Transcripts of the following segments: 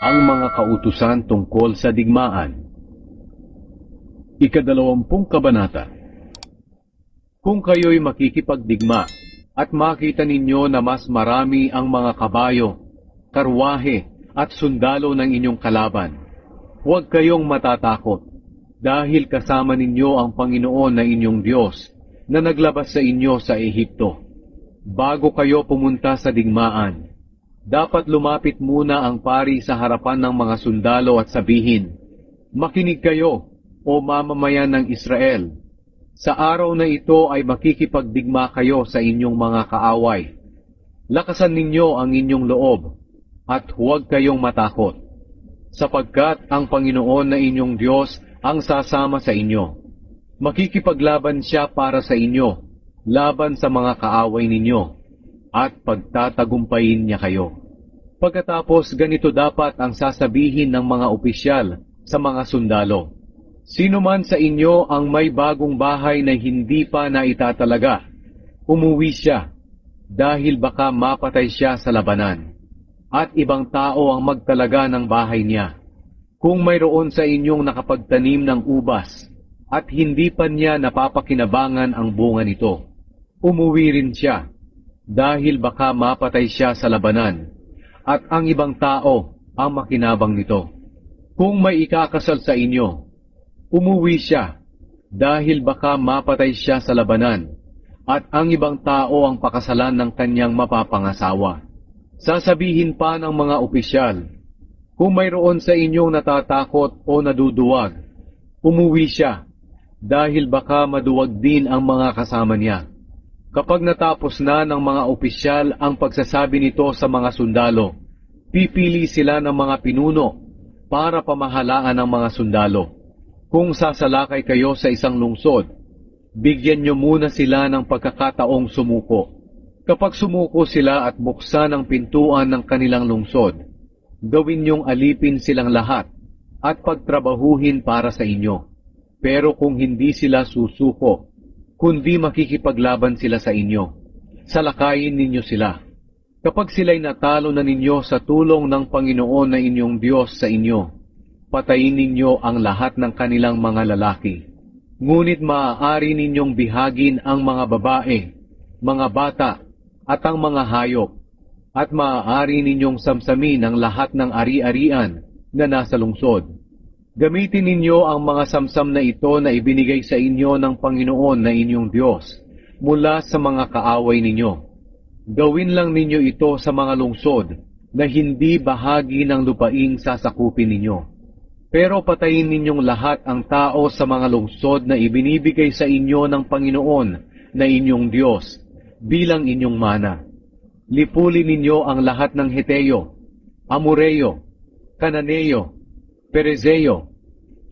Ang mga kautusan tungkol sa digmaan. Ikadalawampung kabanata. Kung kayo'y makikipagdigma at makita ninyo na mas marami ang mga kabayo, karwahe at sundalo ng inyong kalaban, huwag kayong matatakot dahil kasama ninyo ang Panginoon na inyong Diyos na naglabas sa inyo sa Ehipto. Bago kayo pumunta sa digmaan, dapat lumapit muna ang pari sa harapan ng mga sundalo at sabihin, Makinig kayo, o mamamayan ng Israel. Sa araw na ito ay makikipagdigma kayo sa inyong mga kaaway. Lakasan ninyo ang inyong loob, at huwag kayong matakot, sapagkat ang Panginoon na inyong Diyos ang sasama sa inyo. Makikipaglaban siya para sa inyo, laban sa mga kaaway ninyo, at pagtatagumpayin niya kayo. Pagkatapos ganito dapat ang sasabihin ng mga opisyal sa mga sundalo. Sino man sa inyo ang may bagong bahay na hindi pa naitatalaga, umuwi siya, dahil baka mapatay siya sa labanan, at ibang tao ang magtalaga ng bahay niya. Kung mayroon sa inyong nakapagtanim ng ubas, at hindi pa niya napapakinabangan ang bunga nito, umuwi rin siya, dahil baka mapatay siya sa labanan, at ang ibang tao ang makinabang nito. Kung may ikakasal sa inyo, umuwi siya, dahil baka mapatay siya sa labanan, at ang ibang tao ang pakasalan ng kanyang mapapangasawa. Sasabihin pa ng mga opisyal, kung mayroon sa inyong natatakot o naduduwag, umuwi siya, dahil baka maduwag din ang mga kasama niya. Kapag natapos na ng mga opisyal ang pagsasabi nito sa mga sundalo, pipili sila ng mga pinuno para pamahalaan ang mga sundalo. Kung sasalakay kayo sa isang lungsod, bigyan nyo muna sila ng pagkakataong sumuko. Kapag sumuko sila at buksan ang pintuan ng kanilang lungsod, gawin nyong alipin silang lahat at pagtrabahuhin para sa inyo. Pero kung hindi sila susuko, kundi makikipaglaban sila sa inyo, salakayin ninyo sila. Kapag sila'y natalo na ninyo sa tulong ng Panginoon na inyong Diyos sa inyo, patayin ninyo ang lahat ng kanilang mga lalaki. Ngunit maaari ninyong bihagin ang mga babae, mga bata, at ang mga hayop, at maaari ninyong samsamin ang lahat ng ari-arian na nasa lungsod. Gamitin ninyo ang mga samsam na ito na ibinigay sa inyo ng Panginoon na inyong Diyos mula sa mga kaaway ninyo. Gawin lang ninyo ito sa mga lungsod na hindi bahagi ng lupaing sasakupin ninyo. Pero patayin ninyong lahat ang tao sa mga lungsod na ibinibigay sa inyo ng Panginoon na inyong Diyos bilang inyong mana. Lipulin ninyo ang lahat ng Heteo, Amoreo, Kananeo, Perezeo,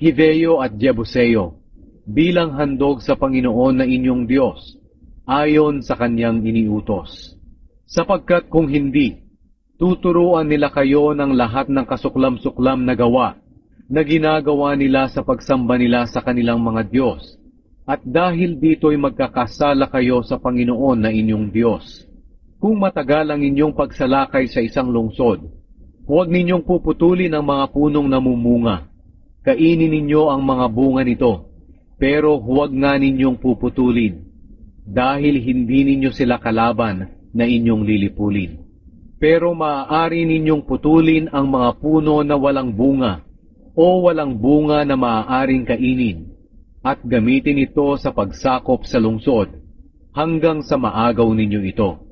Hiveo at Jebuseo bilang handog sa Panginoon na inyong Diyos ayon sa kanyang iniutos. Sapagkat kung hindi, tuturuan nila kayo ng lahat ng kasuklam-suklam na gawa na ginagawa nila sa pagsamba nila sa kanilang mga Diyos. At dahil dito'y magkakasala kayo sa Panginoon na inyong Diyos. Kung matagal ang inyong pagsalakay sa isang lungsod, huwag ninyong puputulin ang mga punong namumunga. Kainin ninyo ang mga bunga nito, pero huwag nga ninyong puputulin, dahil hindi ninyo sila kalaban na inyong lilipulin. Pero maaari ninyong putulin ang mga puno na walang bunga, o walang bunga na maaaring kainin, at gamitin ito sa pagsakop sa lungsod hanggang sa maagaw ninyo ito.